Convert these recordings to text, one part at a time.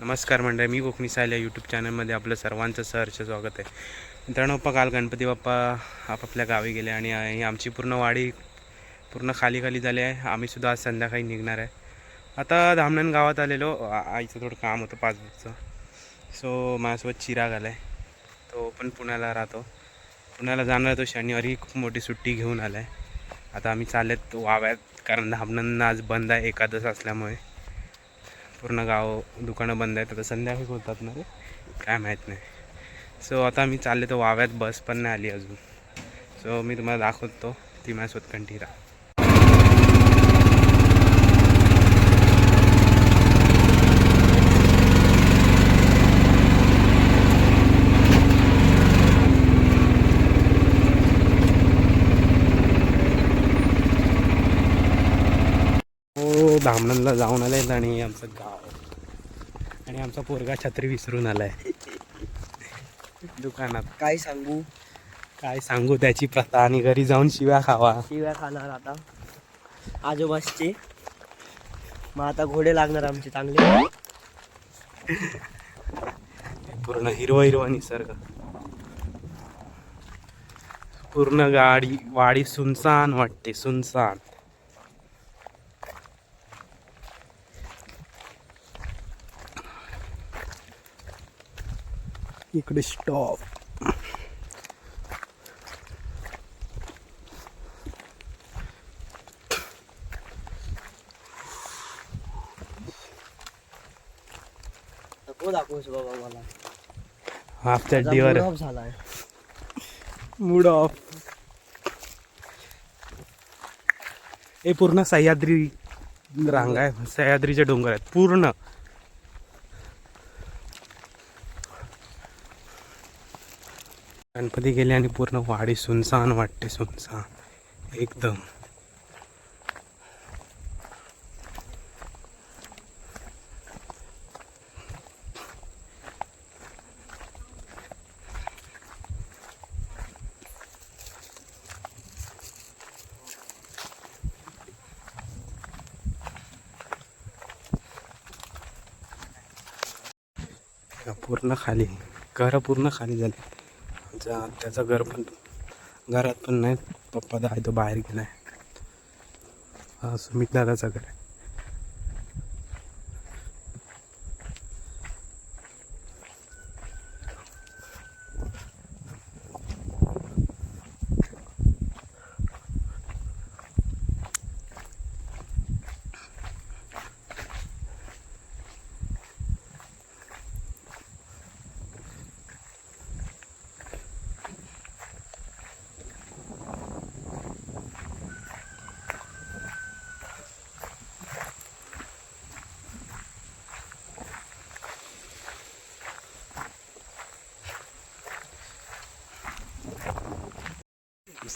नमस्कार मंडळी मी कोकणी सायला यूट्यूब चॅनलमध्ये आपलं सर्वांचं सहर्ष स्वागत आहे. मित्रांनो पप्पा काल गणपती बाप्पा आपापल्या गावी गेले आणि ही आमची पूर्ण वाडी पूर्ण खाली खाली झाली आहे. आम्हीसुद्धा आज संध्याकाळी निघणार आहे. आता धामणन गावात आलेलो. आईचं थोडं काम होतं पासबुकचं. सो माझ्यासोबत चिराग आला आहे तो पण पुण्याला राहतो. पुण्याला जाणार तो शनिवारी. खूप मोठी सुट्टी घेऊन आला आहे आता आम्ही चाललेत वाव्यात कारण धामणन आज बंद आहे एकादश असल्यामुळे. पूर्ण गाव दुकानं बंद आहेत. आता संध्याकाळी होतात ना रे? काय माहीत नाही. सो आता मी चालले तर वाव्यात बस पण नाही आली अजून. सो मी तुम्हाला दाखवतो. ती माझ्यासोबत कंटिरा राहा. धामणला जाऊन आले आणि आमचं गाव. आणि आमचा पोरगा छत्री विसरून आलाय. दुकानात. काय सांगू? काय सांगू? त्याची प्रथा आणि घरी जाऊन शिव्या खावा. शिव्या खाणार आता. आजोबासचे मग आता घोडे लागणार आमचे चांगले. पूर्ण हिरवा हिरवा निसर्ग. पूर्ण गाडी वाडी सुनसान वाटते सुनसान. इकडे स्टॉप दाखवूस बाबा मला. झालाय. मूड ऑफ हे पूर्ण सह्याद्री रांग आहे. सह्याद्रीचे डोंगर आहेत. पूर्ण. गणपती गेले आणि पूर्ण वाडी सुनसान वाटते सुनसान. एकदम. पूर्ण खाली. घरं पूर्ण खाली झाले. त्यांचा त्याचं घर पण घरात पण नाही पप्पा आहे तो बाहेर गेला हा सुमित दादाचं घर आहे.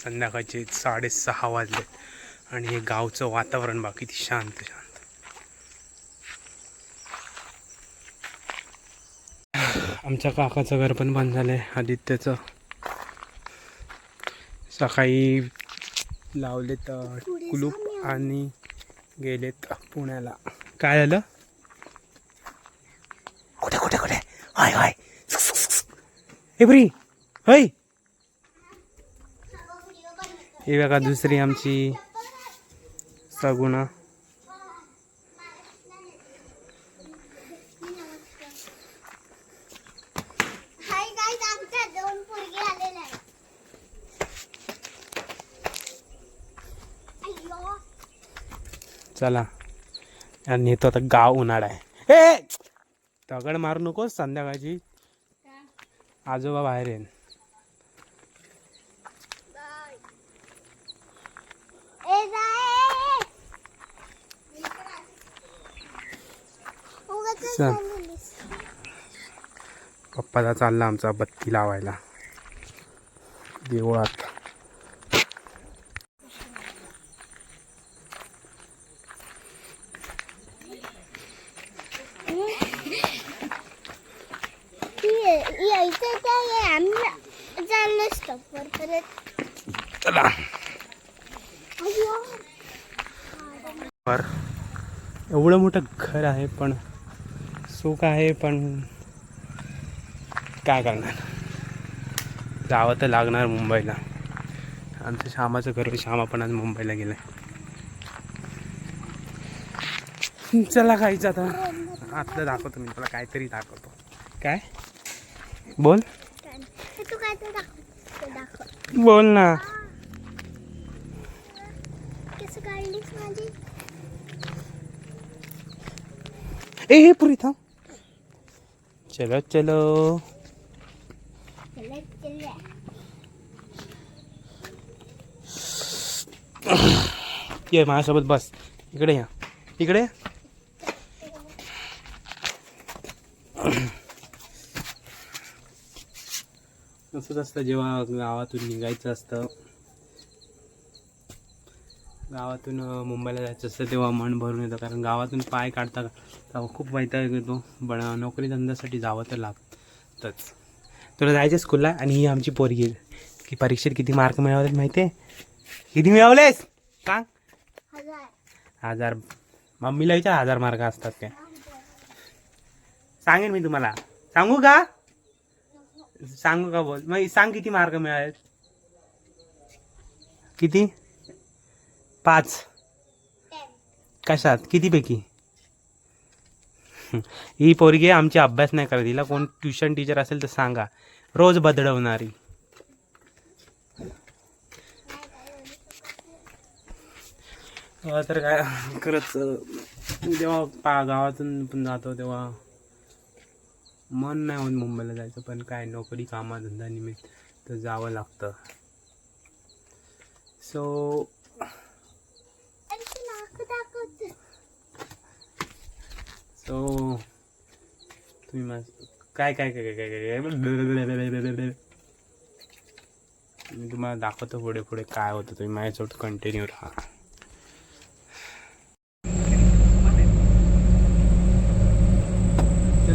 संध्याकाळचे साडेसहा वाजले. आणि हे गावचं वातावरण बा किती शांत शांत. आमच्या काकाचं घर पण बंद झालंय आदित्यचं. सकाळी लावलेत कुलूप आणि गेलेत पुण्याला. काय झालं? कुठे कुठे कुठे? हाय हाय. हे हय. ही बघा दुसरी आमची सगुणा. चला. आणि नेतो आता गाव उन्हाळा आहे. ए! दगड मारू नकोस संध्याकाळची. आजोबा बाहेर येईन. चल. पप्पाचा चालला आमचा बत्ती लावायला. देवळात. चला. एवढं मोठं घर आहे पण सुख आहे पण काय करणार? जावं तर लागणार मुंबईला. आमचं श्यामाचं घर श्यामा पण आज मुंबईला गेलं चला काहीच आता. आतलं दाखवतो मी तुला काहीतरी दाखवतो. काय? बोल. बोल ना. ए हे पुरी थांब. चलो चलो। ये माझ्यासोबत बस. इकडे या. इकडे? या. असंच असतं जेव्हा गावातून निघायचं असतं. गावातून मुंबईला जायचं असतं तेव्हा मन भरून येतं. कारण गावातून पाय काढता तेव्हा खूप वैताग येतो. पण नोकरी धंद्यासाठी जावं तर लागतंच. तुला जायचं स्कूलला आणि ही आमची पोरगी की परीक्षेत किती मार्क मिळवलेत माहिती आहे? किती मिळवलेस? सांग. हजार. हजार मम्मीला विचार हजार मार्क असतात काय? सांगेन मी तुम्हाला. सांगू का? सांगू का बोल? मग सांग किती मार्क मिळाले किती? पाच. कशात? कितीपैकी? ही पोरगी आमची अभ्यास नाही करत. हिला कोण ट्युशन टीचर असेल तर सांगा. रोज बदडवणारी तर काय खरंच जेव्हा पा गावातून पण जातो तेव्हा मन नाही होत मुंबईला जायचं पण काय नोकरी कामाधंदा निमित्त तर जावं लागतं. सो अरे तू नाक दाखवत सो तुम्ही माझ काय काय काय काय काय काय मी तुम्हाला दाखवतो पुढे पुढे काय होतं. तुम्ही माझ्यासोबत कंटिन्यू राहा.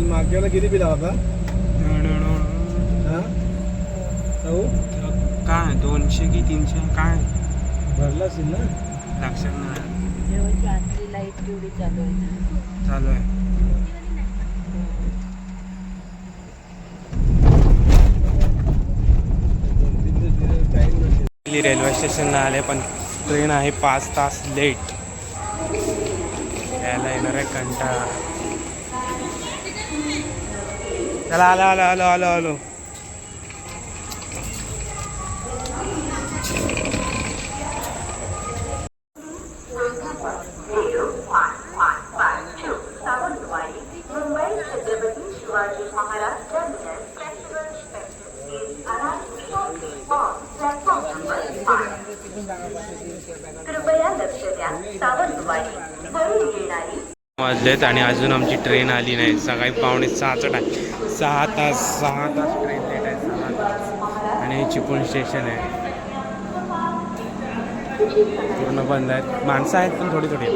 मागच्याला किती पिला होता? हो? काय दोनशे की तीनशे? काय? भरला असेल ना? लक्षात नाही. जेव्हाची आतली लाइट तेवढी चालू आहे. चालू रेल्वे स्टेशनला आले पण ट्रेन आहे पाच तास लेट यायला येणार आहे कंटाळा. चला आलो आलो आलो आलो आलो. वाजलेत आणि अजून आमची ट्रेन आली नाही. सकाळी पावणे सहाचा टाईम सहा तास सहा तास ट्रेन लेट आहे सहा तास. आणि चिपळूण स्टेशन आहे. पूर्ण बंद आहेत. माणसं आहेत पण थोडी थोडी